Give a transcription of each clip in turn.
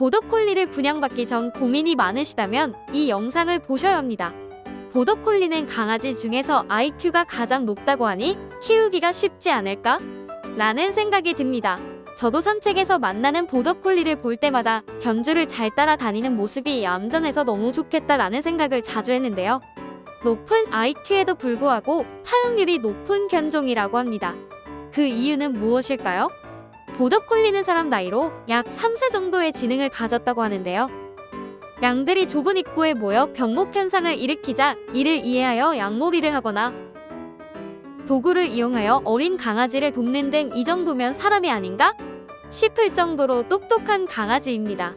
보더콜리를 분양받기 전 고민이 많으시다면 이 영상을 보셔야 합니다. 보더콜리는 강아지 중에서 IQ가 가장 높다고 하니 키우기가 쉽지 않을까? 라는 생각이 듭니다. 저도 산책에서 만나는 보더콜리를 볼 때마다 견주를 잘 따라다니는 모습이 얌전해서 너무 좋겠다라는 생각을 자주 했는데요. 높은 IQ에도 불구하고 파육률이 높은 견종이라고 합니다. 그 이유는 무엇일까요? 보더콜리는 사람 나이로 약 3세 정도의 지능을 가졌다고 하는데요. 양들이 좁은 입구에 모여 병목 현상을 일으키자 이를 이해하여 양몰이를 하거나 도구를 이용하여 어린 강아지를 돕는 등 이 정도면 사람이 아닌가? 싶을 정도로 똑똑한 강아지입니다.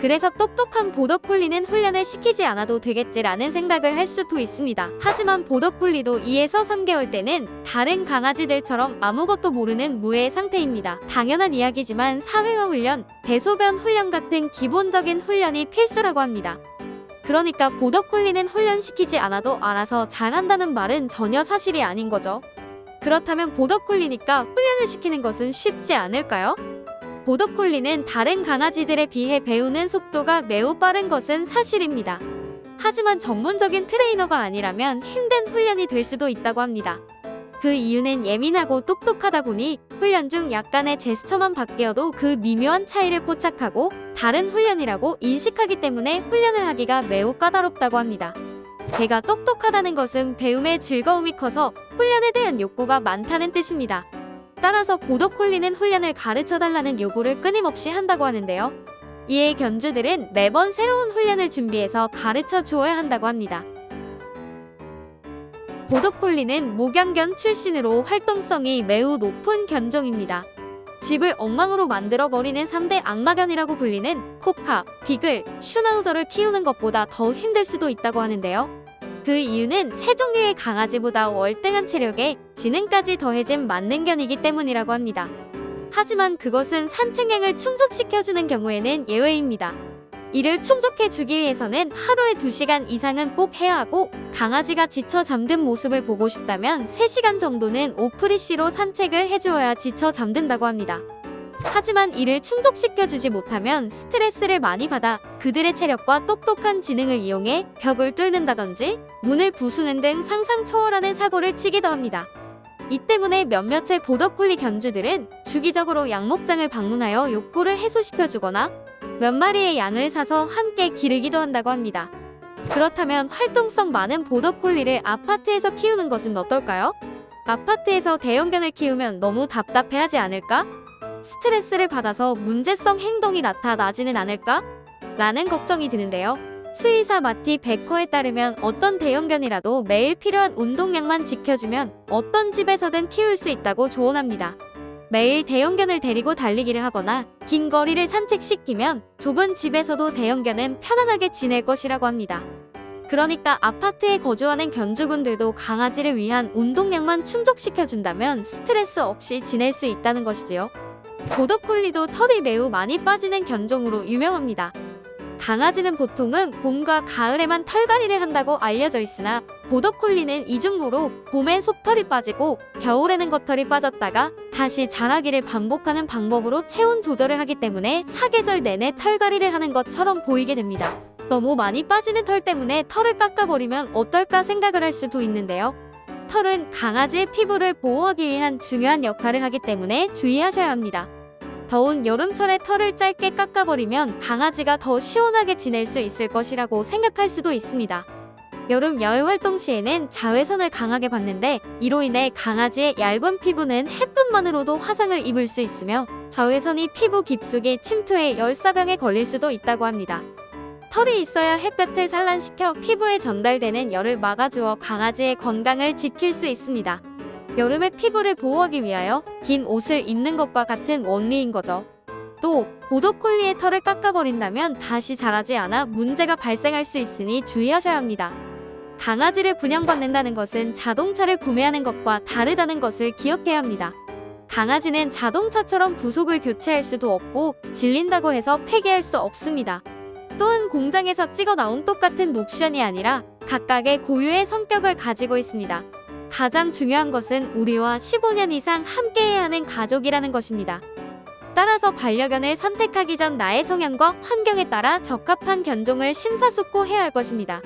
그래서 똑똑한 보더콜리는 훈련을 시키지 않아도 되겠지라는 생각을 할 수도 있습니다. 하지만 보더콜리도 2에서 3개월 때는 다른 강아지들처럼 아무것도 모르는 무해 상태입니다. 당연한 이야기지만 사회화 훈련, 대소변 훈련 같은 기본적인 훈련이 필수라고 합니다. 그러니까 보더콜리는 훈련시키지 않아도 알아서 잘한다는 말은 전혀 사실이 아닌 거죠. 그렇다면 보더콜리니까 훈련을 시키는 것은 쉽지 않을까요? 보더콜리는 다른 강아지들에 비해 배우는 속도가 매우 빠른 것은 사실입니다. 하지만 전문적인 트레이너가 아니라면 힘든 훈련이 될 수도 있다고 합니다. 그 이유는 예민하고 똑똑하다 보니 훈련 중 약간의 제스처만 바뀌어도 그 미묘한 차이를 포착하고 다른 훈련이라고 인식하기 때문에 훈련을 하기가 매우 까다롭다고 합니다. 개가 똑똑하다는 것은 배움의 즐거움이 커서 훈련에 대한 욕구가 많다는 뜻입니다. 따라서 보더콜리는 훈련을 가르쳐 달라는 요구를 끊임없이 한다고 하는데요. 이에 견주들은 매번 새로운 훈련을 준비해서 가르쳐 주어야 한다고 합니다. 보더콜리는 목양견 출신으로 활동성이 매우 높은 견종입니다. 집을 엉망으로 만들어 버리는 3대 악마견이라고 불리는 코카, 비글, 슈나우저를 키우는 것보다 더 힘들 수도 있다고 하는데요. 그 이유는 세 종류의 강아지보다 월등한 체력에 지능까지 더해진 만능견이기 때문이라고 합니다. 하지만 그것은 산책량을 충족시켜주는 경우에는 예외입니다. 이를 충족해주기 위해서는 하루에 2시간 이상은 꼭 해야 하고 강아지가 지쳐 잠든 모습을 보고 싶다면 3시간 정도는 오프리쉬로 산책을 해주어야 지쳐 잠든다고 합니다. 하지만 이를 충족시켜주지 못하면 스트레스를 많이 받아 그들의 체력과 똑똑한 지능을 이용해 벽을 뚫는다든지 문을 부수는 등 상상 초월하는 사고를 치기도 합니다. 이 때문에 몇몇의 보더콜리 견주들은 주기적으로 양목장을 방문하여 욕구를 해소시켜주거나 몇 마리의 양을 사서 함께 기르기도 한다고 합니다. 그렇다면 활동성 많은 보더콜리를 아파트에서 키우는 것은 어떨까요? 아파트에서 대형견을 키우면 너무 답답해하지 않을까? 스트레스를 받아서 문제성 행동이 나타나지는 않을까? 라는 걱정이 드는데요. 수의사 마티 베커에 따르면 어떤 대형견이라도 매일 필요한 운동량만 지켜주면 어떤 집에서든 키울 수 있다고 조언합니다. 매일 대형견을 데리고 달리기를 하거나 긴 거리를 산책시키면 좁은 집에서도 대형견은 편안하게 지낼 것이라고 합니다. 그러니까 아파트에 거주하는 견주분들도 강아지를 위한 운동량만 충족시켜준다면 스트레스 없이 지낼 수 있다는 것이지요. 보더콜리도 털이 매우 많이 빠지는 견종으로 유명합니다. 강아지는 보통은 봄과 가을에만 털갈이를 한다고 알려져 있으나 보더콜리는 이중모로 봄엔 속털이 빠지고 겨울에는 겉털이 빠졌다가 다시 자라기를 반복하는 방법으로 체온 조절을 하기 때문에 사계절 내내 털갈이를 하는 것처럼 보이게 됩니다. 너무 많이 빠지는 털 때문에 털을 깎아버리면 어떨까 생각을 할 수도 있는데요. 털은 강아지의 피부를 보호하기 위한 중요한 역할을 하기 때문에 주의하셔야 합니다. 더운 여름철에 털을 짧게 깎아버리면 강아지가 더 시원하게 지낼 수 있을 것이라고 생각할 수도 있습니다. 여름 야외 활동 시에는 자외선을 강하게 받는데 이로 인해 강아지의 얇은 피부는 햇빛만으로도 화상을 입을 수 있으며 자외선이 피부 깊숙이 침투해 열사병에 걸릴 수도 있다고 합니다. 털이 있어야 햇볕을 산란시켜 피부에 전달되는 열을 막아주어 강아지의 건강을 지킬 수 있습니다. 여름에 피부를 보호하기 위하여 긴 옷을 입는 것과 같은 원리인 거죠. 또 보더콜리의 털을 깎아버린다면 다시 자라지 않아 문제가 발생할 수 있으니 주의하셔야 합니다. 강아지를 분양받는다는 것은 자동차를 구매하는 것과 다르다는 것을 기억해야 합니다. 강아지는 자동차처럼 부속을 교체할 수도 없고 질린다고 해서 폐기할 수 없습니다. 또한 공장에서 찍어 나온 똑같은 옵션이 아니라 각각의 고유의 성격을 가지고 있습니다. 가장 중요한 것은 우리와 15년 이상 함께해야 하는 가족이라는 것입니다. 따라서 반려견을 선택하기 전 나의 성향과 환경에 따라 적합한 견종을 심사숙고해야 할 것입니다.